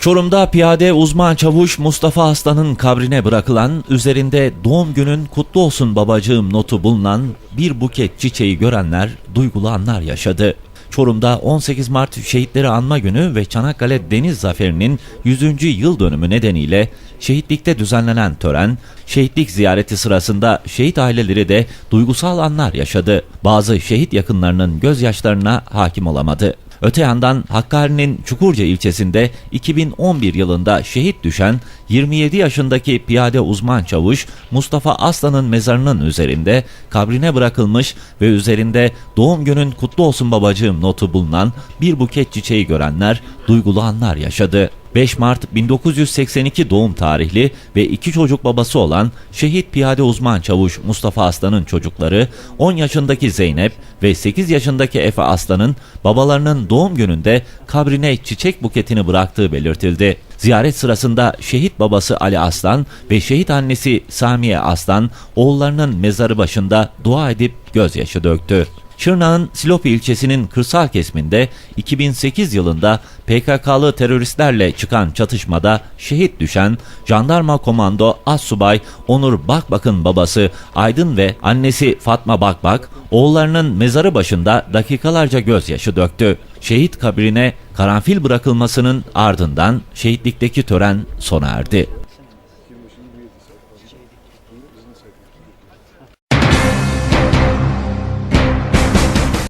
Çorum'da piyade uzman çavuş Mustafa Aslan'ın kabrine bırakılan, üzerinde doğum günün kutlu olsun babacığım notu bulunan bir buket çiçeği görenler duygulu anlar yaşadı. Çorum'da 18 Mart Şehitleri Anma Günü ve Çanakkale Deniz Zaferi'nin 100. yıl dönümü nedeniyle şehitlikte düzenlenen tören, şehitlik ziyareti sırasında şehit aileleri de duygusal anlar yaşadı. Bazı şehit yakınlarının gözyaşlarına hakim olamadı. Öte yandan Hakkari'nin Çukurca ilçesinde 2011 yılında şehit düşen 27 yaşındaki piyade uzman çavuş Mustafa Aslan'ın mezarının üzerinde kabrine bırakılmış ve üzerinde doğum günün kutlu olsun babacığım notu bulunan bir buket çiçeği görenler duygulu anlar yaşadı. 5 Mart 1982 doğum tarihli ve iki çocuk babası olan şehit piyade uzman çavuş Mustafa Aslan'ın çocukları 10 yaşındaki Zeynep ve 8 yaşındaki Efe Aslan'ın babalarının doğum gününde kabrine çiçek buketini bıraktığı belirtildi. Ziyaret sırasında şehit babası Ali Aslan ve şehit annesi Samiye Aslan oğullarının mezarı başında dua edip gözyaşı döktü. Şırnak'ın Silopi ilçesinin kırsal kesminde 2008 yılında PKK'lı teröristlerle çıkan çatışmada şehit düşen jandarma komando assubay Onur Bakbak'ın babası Aydın ve annesi Fatma Bakbak, oğullarının mezarı başında dakikalarca gözyaşı döktü. Şehit kabrine karanfil bırakılmasının ardından şehitlikteki tören sona erdi.